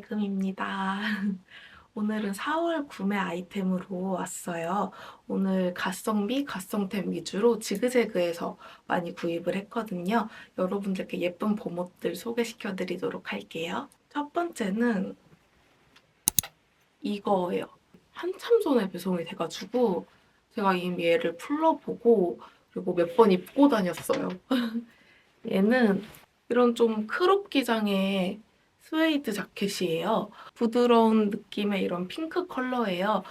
맑음입니다. 오늘은 4월 구매 아이템으로 왔어요. 오늘 가성비, 가성템 위주로 지그재그에서 많이 구입을 했거든요. 여러분들께 예쁜 봄옷들 소개시켜 드리도록 할게요. 첫 번째는 이거예요. 한참 전에 배송이 돼가지고 제가 이미 얘를 풀러보고 그리고 몇 번 입고 다녔어요. 얘는 이런 좀 크롭 기장의 스웨이드 자켓이에요. 부드러운 느낌의 이런 핑크 컬러예요.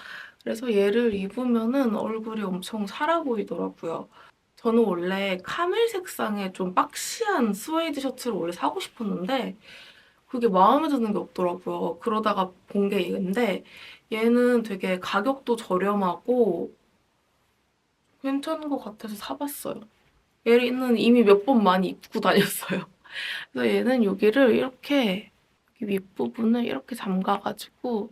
그래서 얘를 입으면은 얼굴이 엄청 살아 보이더라고요. 저는 원래 카멜 색상의 좀 박시한 스웨이드 셔츠를 원래 사고 싶었는데 그게 마음에 드는 게 없더라고요. 그러다가 본 게 얘인데 얘는 되게 가격도 저렴하고 괜찮은 것 같아서 사봤어요. 얘는 이미 몇 번 많이 입고 다녔어요. 그래서 얘는 여기를 이렇게 윗부분을 이렇게 잠가가지고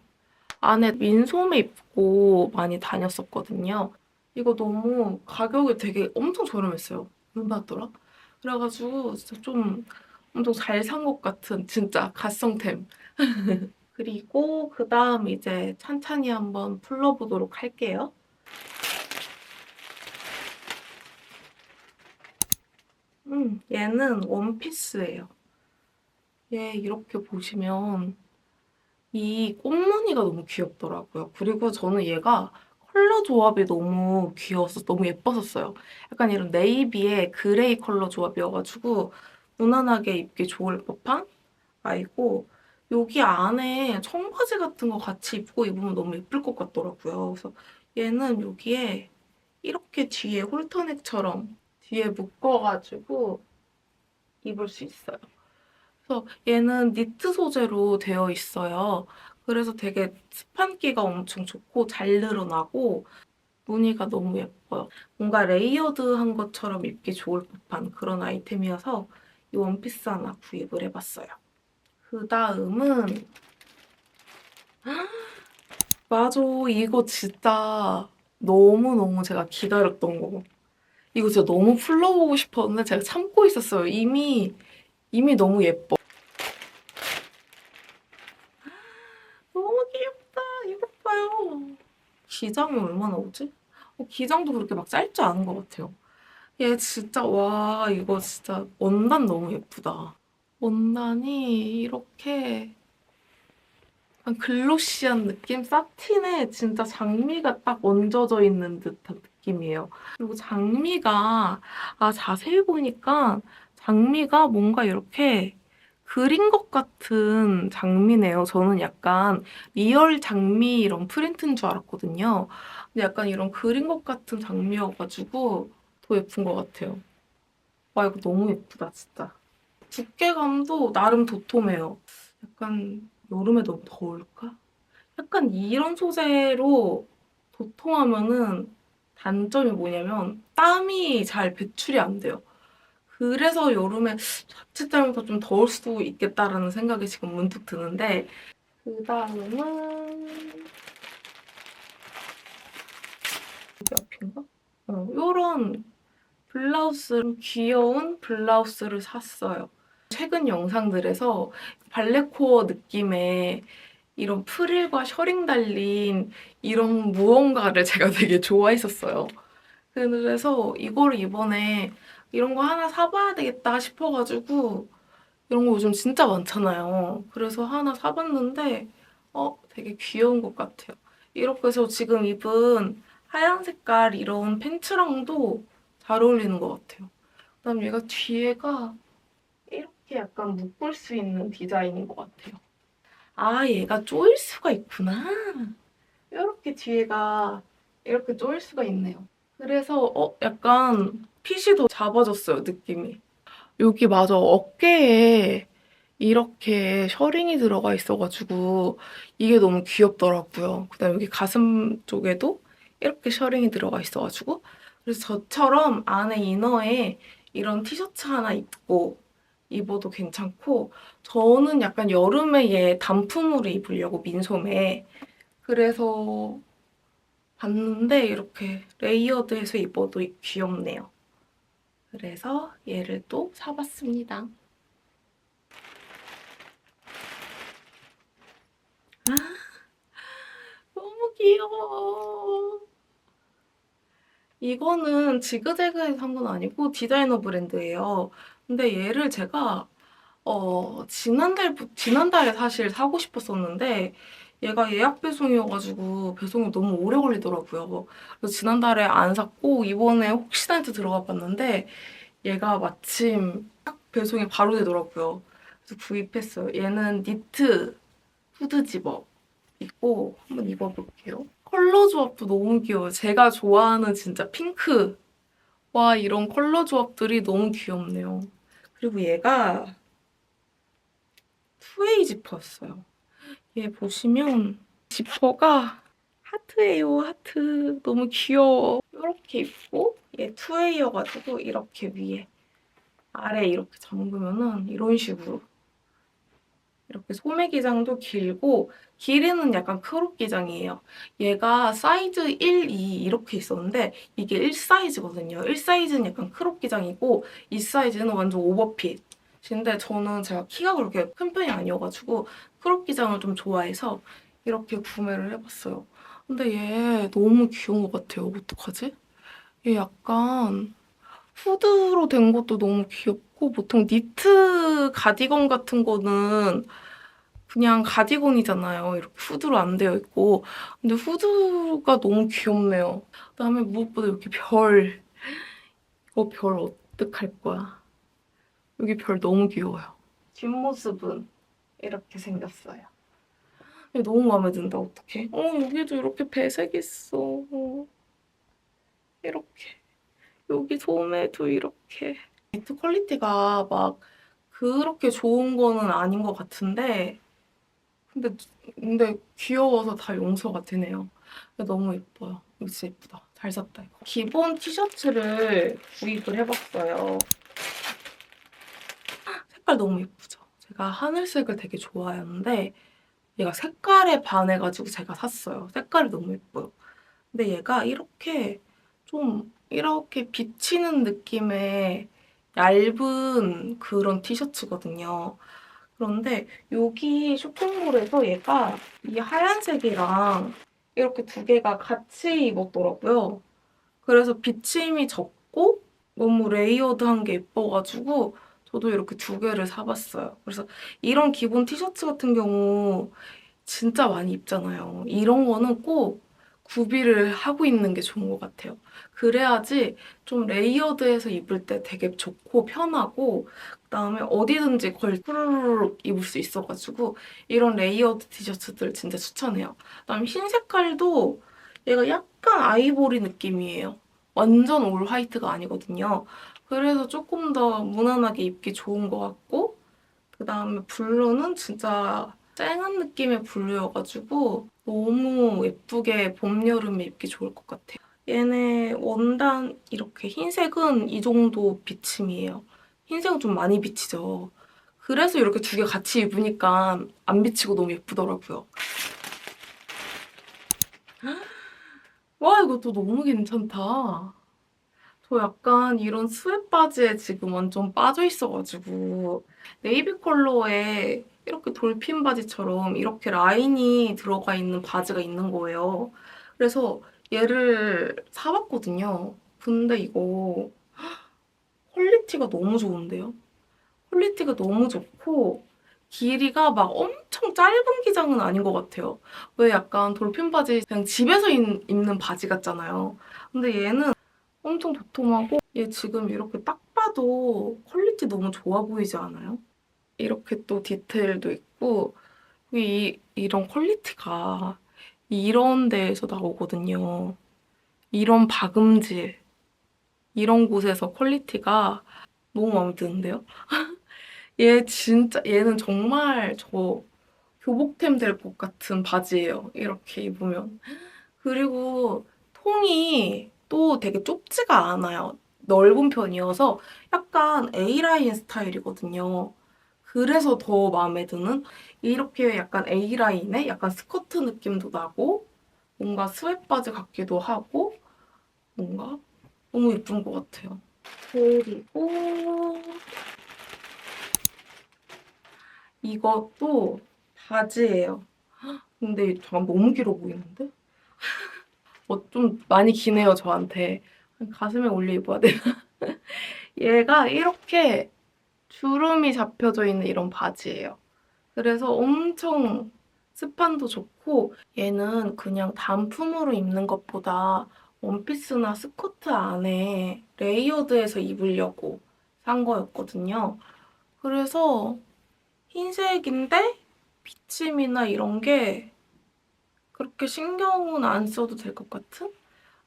안에 민소매 입고 많이 다녔었거든요. 이거 너무 가격이 되게 엄청 저렴했어요. 얼마더라? 그래가지고 진짜 좀 엄청 잘 산 것 같은 진짜 갓성템. 그리고 그 다음 이제 찬찬히 한번 풀러보도록 할게요. 음, 얘는 원피스예요. 얘 이렇게 보시면 이 꽃무늬가 너무 귀엽더라고요. 그리고 저는 얘가 컬러 조합이 너무 귀여워서 너무 예뻤었어요. 약간 이런 네이비의 그레이 컬러 조합이어가지고 무난하게 입기 좋을 법한 아이고 여기 안에 청바지 같은 거 같이 입고 입으면 너무 예쁠 것 같더라고요. 그래서 얘는 여기에 이렇게 뒤에 홀터넥처럼 뒤에 묶어가지고 입을 수 있어요. 그래서 얘는 니트 소재로 되어 있어요. 그래서 되게 스판기가 엄청 좋고 잘 늘어나고 무늬가 너무 예뻐요. 뭔가 레이어드한 것처럼 입기 좋을 법한 그런 아이템이어서 이 원피스 하나 구입을 해봤어요. 그 다음은 맞아 이거 진짜 너무너무 제가 기다렸던 거 이거 진짜 너무 풀러보고 싶었는데 제가 참고 있었어요. 이미 이미 너무 예뻐. 너무 귀엽다. 이거 봐요. 기장이 얼마나 오지? 어, 기장도 그렇게 막 짧지 않은 것 같아요. 얘 진짜 와 이거 진짜 원단 너무 예쁘다. 원단이 이렇게 글로시한 느낌? 사틴에 진짜 장미가 딱 얹어져 있는 듯한 느낌이에요. 그리고 장미가 아 자세히 보니까 장미가 뭔가 이렇게 그린 것 같은 장미네요. 저는 약간 리얼 장미 이런 프린트인 줄 알았거든요. 근데 약간 이런 그린 것 같은 장미여가지고 더 예쁜 것 같아요. 와 이거 너무 예쁘다 진짜. 두께감도 나름 도톰해요. 약간 여름에 너무 더울까? 약간 이런 소재로 도톰하면은 단점이 뭐냐면 땀이 잘 배출이 안 돼요. 그래서 여름에 자칫 잘못해서 좀 더울 수도 있겠다라는 생각이 지금 문득 드는데 그 다음은 여기 앞인가? 어, 요런 블라우스 귀여운 블라우스를 샀어요. 최근 영상들에서 발레코어 느낌의 이런 프릴과 셔링 달린 이런 무언가를 제가 되게 좋아했었어요. 그래서 이거를 이번에 이런 거 하나 사봐야 되겠다 싶어가지고 이런 거 요즘 진짜 많잖아요. 그래서 하나 사봤는데 어 되게 귀여운 것 같아요. 이렇게 해서 지금 입은 하얀 색깔 이런 팬츠랑도 잘 어울리는 것 같아요. 그다음 얘가 뒤에가 이렇게 약간 묶을 수 있는 디자인인 것 같아요. 아 얘가 조일 수가 있구나. 이렇게 뒤에가 이렇게 조일 수가 있네요. 그래서 어 약간 핏이 더 잡아졌어요 느낌이. 여기 마저 어깨에 이렇게 셔링이 들어가 있어가지고 이게 너무 귀엽더라고요. 그다음 여기 가슴 쪽에도 이렇게 셔링이 들어가 있어가지고 그래서 저처럼 안에 이너에 이런 티셔츠 하나 입고 입어도 괜찮고 저는 약간 여름에 얘 단품으로 입으려고 민소매 그래서 봤는데 이렇게 레이어드해서 입어도 귀엽네요. 그래서 얘를 또 사봤습니다. 아, 너무 귀여워. 이거는 지그재그에서 산 건 아니고 디자이너 브랜드예요. 근데 얘를 제가 어, 지난달, 지난달에 사실 사고 싶었었는데, 얘가 예약 배송이어가지고 배송이 너무 오래 걸리더라고요. 그래서 지난달에 안 샀고 이번에 혹시나 해서 들어가 봤는데 얘가 마침 딱 배송이 바로 되더라고요. 그래서 구입했어요. 얘는 니트 후드 집업 있고 한번 입어볼게요. 컬러 조합도 너무 귀여워요. 제가 좋아하는 진짜 핑크와 이런 컬러 조합들이 너무 귀엽네요. 그리고 얘가 투웨이 지퍼였어요. 얘 보시면 지퍼가 하트예요, 하트. 너무 귀여워. 이렇게 입고 얘 투웨이여가지고 이렇게 위에 아래 이렇게 잠그면은 이런 식으로 이렇게 소매 기장도 길고 길이는 약간 크롭 기장이에요. 얘가 사이즈 1, 2 이렇게 있었는데 이게 1 사이즈거든요. 1 사이즈는 약간 크롭 기장이고 2 사이즈는 완전 오버핏. 근데 저는 제가 키가 그렇게 큰 편이 아니어가지고 크롭 기장을 좀 좋아해서 이렇게 구매를 해봤어요. 근데 얘 너무 귀여운 것 같아요. 어떡하지? 얘 약간 후드로 된 것도 너무 귀엽고 보통 니트 가디건 같은 거는 그냥 가디건이잖아요. 이렇게 후드로 안 되어 있고. 근데 후드가 너무 귀엽네요. 그다음에 무엇보다 이렇게 별. 이거 별 어떡할 거야. 여기 별 너무 귀여워요. 뒷모습은 이렇게 생겼어요. 너무 마음에 든다. 어떡해. 어, 여기도 이렇게 배색 있어. 어. 이렇게. 여기 소매도 이렇게. 니트 퀄리티가 막 그렇게 좋은 거는 아닌 것 같은데 근데 근데 귀여워서 다 용서가 되네요. 너무 예뻐요. 이거 진짜 예쁘다. 잘 샀다 이거. 기본 티셔츠를 구입을 해봤어요. 색깔 너무 예쁘죠? 제가 하늘색을 되게 좋아하는데 얘가 색깔에 반해가지고 제가 샀어요. 색깔이 너무 예뻐요. 근데 얘가 이렇게 좀 이렇게 비치는 느낌의 얇은 그런 티셔츠거든요. 그런데 여기 쇼핑몰에서 얘가 이 하얀색이랑 이렇게 두 개가 같이 입었더라고요. 그래서 비침이 적고 너무 레이어드한 게 예뻐가지고 저도 이렇게 두 개를 사봤어요. 그래서 이런 기본 티셔츠 같은 경우 진짜 많이 입잖아요. 이런 거는 꼭 구비를 하고 있는 게 좋은 것 같아요. 그래야지 좀 레이어드해서 입을 때 되게 좋고 편하고 그다음에 어디든지 걸 푸르륵 입을 수 있어가지고 이런 레이어드 티셔츠들 진짜 추천해요. 그다음에 흰 색깔도 얘가 약간 아이보리 느낌이에요. 완전 올 화이트가 아니거든요. 그래서 조금 더 무난하게 입기 좋은 것 같고 그 다음에 블루는 진짜 쨍한 느낌의 블루여가지고 너무 예쁘게 봄, 여름에 입기 좋을 것 같아요. 얘네 원단 이렇게 흰색은 이 정도 비침이에요. 흰색은 좀 많이 비치죠. 그래서 이렇게 두 개 같이 입으니까 안 비치고 너무 예쁘더라고요. 와 이것도 너무 괜찮다. 저 약간 이런 스웨트 바지에 지금 완전 빠져 있어가지고 네이비 컬러에 이렇게 돌핀 바지처럼 이렇게 라인이 들어가 있는 바지가 있는 거예요. 그래서 얘를 사봤거든요. 근데 이거 퀄리티가 너무 좋은데요? 퀄리티가 너무 좋고 길이가 막 엄청 짧은 기장은 아닌 것 같아요. 왜 약간 돌핀 바지 그냥 집에서 입, 입는 바지 같잖아요. 근데 얘는 엄청 도톰하고 얘 지금 이렇게 딱 봐도 퀄리티 너무 좋아 보이지 않아요? 이렇게 또 디테일도 있고 이, 이런 퀄리티가 이런 데에서 나오거든요. 이런 박음질 이런 곳에서 퀄리티가 너무 마음에 드는데요? 얘 진짜 얘는 정말 저 교복템 될 것 같은 바지예요. 이렇게 입으면. 그리고 통이 또 되게 좁지가 않아요. 넓은 편이어서 약간 A라인 스타일이거든요. 그래서 더 마음에 드는 이렇게 약간 A라인에 약간 스커트 느낌도 나고 뭔가 스웨트 바지 같기도 하고 뭔가 너무 예쁜 것 같아요. 그리고 이것도 바지예요. 근데 너무 길어 보이는데? 어, 좀 많이 기네요, 저한테. 가슴에 올려 입어야 되나? 얘가 이렇게 주름이 잡혀져 있는 이런 바지예요. 그래서 엄청 스판도 좋고 얘는 그냥 단품으로 입는 것보다 원피스나 스커트 안에 레이어드해서 입으려고 산 거였거든요. 그래서 흰색인데 비침이나 이런 게 그렇게 신경은 안 써도 될 것 같은?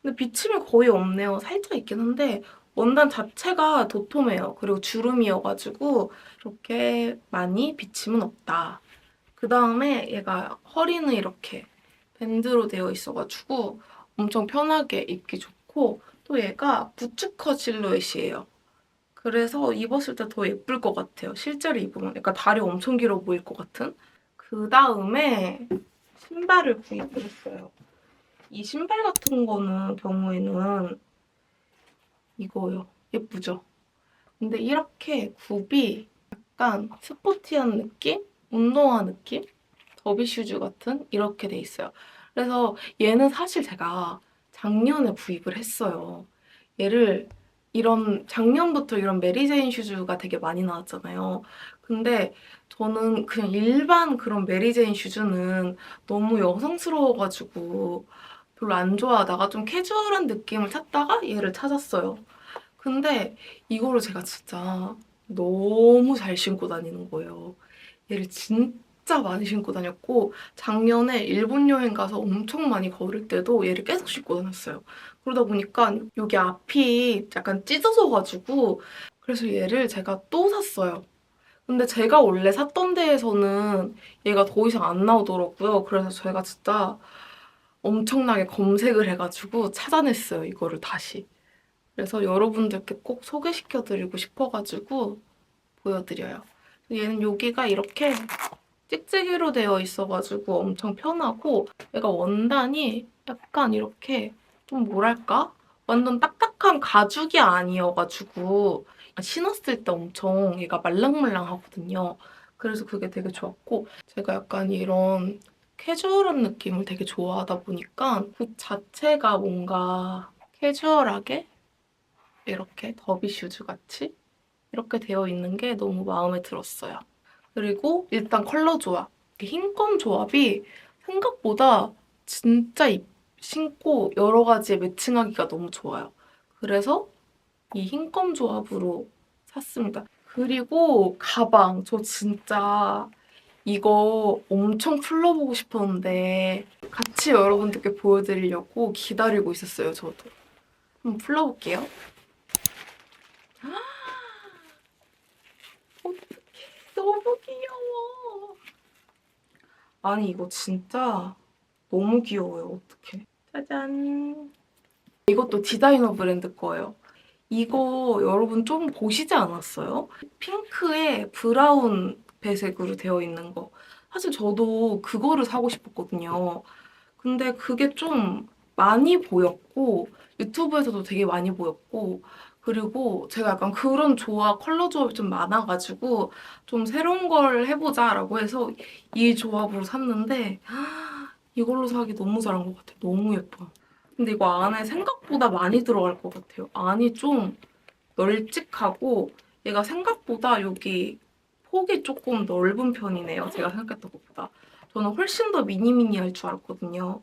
근데 비침이 거의 없네요. 살짝 있긴 한데 원단 자체가 도톰해요. 그리고 주름이어가지고 이렇게 많이 비침은 없다. 그 다음에 얘가 허리는 이렇게 밴드로 되어 있어가지고 엄청 편하게 입기 좋고 또 얘가 부츠컷 실루엣이에요. 그래서 입었을 때 더 예쁠 것 같아요. 실제로 입으면 약간 다리 엄청 길어 보일 것 같은? 그 다음에 신발을 구입을 했어요. 이 신발 같은 거는 경우에는 이거요. 예쁘죠? 근데 이렇게 굽이 약간 스포티한 느낌? 운동화 느낌? 더비 슈즈 같은? 이렇게 돼 있어요. 그래서 얘는 사실 제가 작년에 구입을 했어요. 얘를 이런 작년부터 이런 메리제인 슈즈가 되게 많이 나왔잖아요. 근데 저는 그냥 일반 그런 메리제인 슈즈는 너무 여성스러워가지고 별로 안 좋아하다가 좀 캐주얼한 느낌을 찾다가 얘를 찾았어요. 근데 이거를 제가 진짜 너무 잘 신고 다니는 거예요. 얘를 진짜 많이 신고 다녔고 작년에 일본 여행 가서 엄청 많이 걸을 때도 얘를 계속 신고 다녔어요. 그러다 보니까 여기 앞이 약간 찢어져가지고 그래서 얘를 제가 또 샀어요. 근데 제가 원래 샀던 데에서는 얘가 더 이상 안 나오더라고요. 그래서 제가 진짜 엄청나게 검색을 해가지고 찾아냈어요. 이거를 다시. 그래서 여러분들께 꼭 소개시켜드리고 싶어가지고 보여드려요. 얘는 여기가 이렇게 찍찍이로 되어 있어가지고 엄청 편하고 얘가 원단이 약간 이렇게 좀 뭐랄까? 완전 딱딱한 가죽이 아니어가지고 신었을 때 엄청 얘가 말랑말랑하거든요. 그래서 그게 되게 좋았고 제가 약간 이런 캐주얼한 느낌을 되게 좋아하다 보니까 그 자체가 뭔가 캐주얼하게 이렇게 더비 슈즈 같이 이렇게 되어 있는 게 너무 마음에 들었어요. 그리고 일단 컬러 조합. 흰검 조합이 생각보다 진짜 입- 신고 여러 가지에 매칭하기가 너무 좋아요. 그래서 이 흰검 조합으로 샀습니다. 그리고 가방. 저 진짜 이거 엄청 풀러보고 싶었는데 같이 여러분들께 보여드리려고 기다리고 있었어요, 저도. 한번 풀러볼게요. 어떡해. 너무 귀여워. 아니, 이거 진짜 너무 귀여워요. 어떡해. 짜잔. 이것도 디자이너 브랜드 거예요. 이거 여러분 좀 보시지 않았어요? 핑크에 브라운 배색으로 되어 있는 거. 사실 저도 그거를 사고 싶었거든요. 근데 그게 좀 많이 보였고, 유튜브에서도 되게 많이 보였고, 그리고 제가 약간 그런 조합, 컬러 조합이 좀 많아가지고, 좀 새로운 걸 해보자라고 해서 이 조합으로 샀는데, 이걸로 사기 너무 잘한 것 같아요. 너무 예뻐요. 근데 이거 안에 생각보다 많이 들어갈 것 같아요. 안이 좀 널찍하고, 얘가 생각보다 여기 폭이 조금 넓은 편이네요. 제가 생각했던 것보다. 저는 훨씬 더 미니미니할 줄 알았거든요.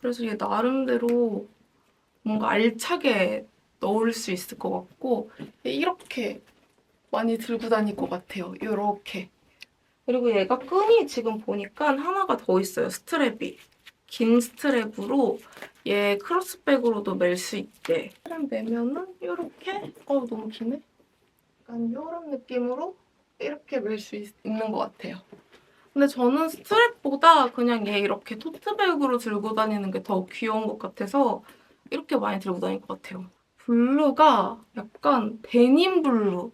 그래서 얘 나름대로 뭔가 알차게 넣을 수 있을 것 같고 얘 이렇게 많이 들고 다닐 것 같아요. 이렇게. 그리고 얘가 끈이 지금 보니까 하나가 더 있어요. 스트랩이. 긴 스트랩으로 얘 크로스백으로도 멜 수 있게. 스트랩 매면은 이렇게 어 너무 기네. 약간 이런 느낌으로 이렇게 멜 수 있는 것 같아요. 근데 저는 스트랩보다 그냥 얘 이렇게 토트백으로 들고 다니는 게 더 귀여운 것 같아서 이렇게 많이 들고 다닐 것 같아요. 블루가 약간 데님 블루,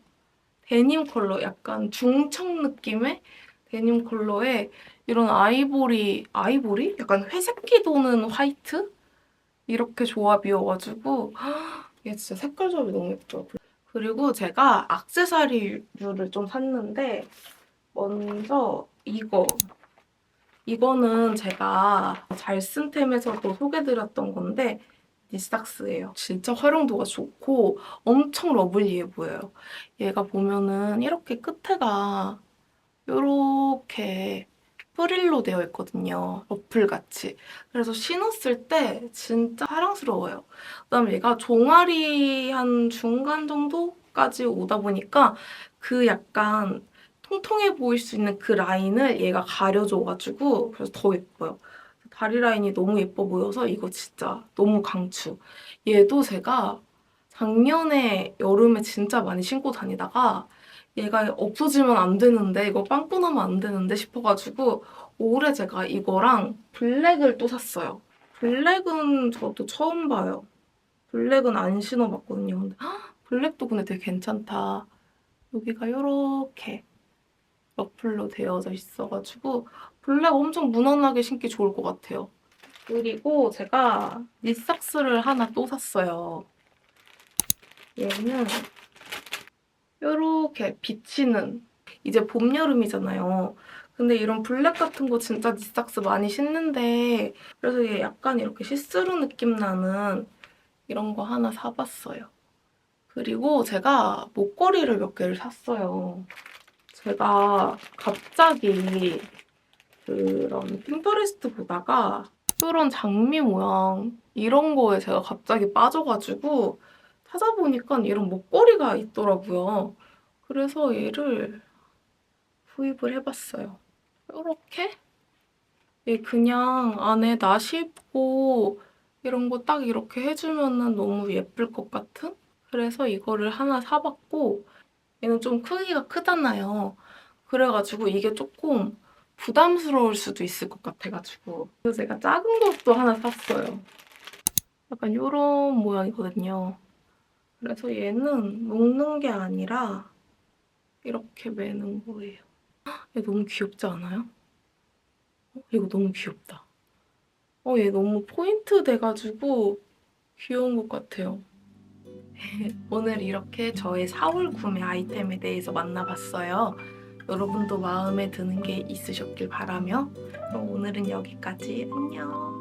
데님 컬러, 약간 중청 느낌의 데님 컬러에 이런 아이보리, 아이보리? 약간 회색기 도는 화이트? 이렇게 조합이어가지고 얘 진짜 색깔 조합이 너무 예뻐요. 그리고 제가 액세서리류를 좀 샀는데 먼저 이거 이거는 제가 잘 쓴 템에서도 소개드렸던 건데 니삭스예요. 진짜 활용도가 좋고 엄청 러블리해 보여요. 얘가 보면은 이렇게 끝에가 이렇게 프릴로 되어 있거든요. 러플같이. 그래서 신었을 때 진짜 사랑스러워요. 그다음에 얘가 종아리 한 중간 정도까지 오다 보니까 그 약간 통통해 보일 수 있는 그 라인을 얘가 가려줘가지고 그래서 더 예뻐요. 다리 라인이 너무 예뻐 보여서 이거 진짜 너무 강추. 얘도 제가 작년에 여름에 진짜 많이 신고 다니다가 얘가 없어지면 안 되는데 이거 빵꾸 나면 안 되는데 싶어가지고 올해 제가 이거랑 블랙을 또 샀어요. 블랙은 저도 처음 봐요. 블랙은 안 신어봤거든요. 근데 헉, 블랙도 근데 되게 괜찮다. 여기가 이렇게 러플로 되어져 있어가지고 블랙 엄청 무난하게 신기 좋을 것 같아요. 그리고 제가 니삭스를 하나 또 샀어요. 얘는 이렇게 비치는 이제 봄 여름이잖아요. 근데 이런 블랙 같은 거 진짜 니삭스 많이 신는데 그래서 얘 약간 이렇게 시스루 느낌 나는 이런 거 하나 사봤어요. 그리고 제가 목걸이를 몇 개를 샀어요. 제가 갑자기 그런 핀터레스트 보다가 이런 장미 모양 이런 거에 제가 갑자기 빠져가지고 찾아보니까 이런 목걸이가 있더라고요. 그래서 얘를 구입을 해봤어요. 이렇게 얘 그냥 안에 나시 입고 이런 거 딱 이렇게 해주면 너무 예쁠 것 같은? 그래서 이거를 하나 사봤고 얘는 좀 크기가 크잖아요. 그래가지고 이게 조금 부담스러울 수도 있을 것 같아가지고 그래서 제가 작은 것도 하나 샀어요. 약간 이런 모양이거든요. 그래서 얘는 묶는 게 아니라 이렇게 매는 거예요. 헉, 얘 너무 귀엽지 않아요? 어, 이거 너무 귀엽다. 어, 얘 너무 포인트 돼가지고 귀여운 것 같아요. 오늘 이렇게 저의 4월 구매 아이템에 대해서 만나봤어요. 여러분도 마음에 드는 게 있으셨길 바라며 그럼 오늘은 여기까지 안녕.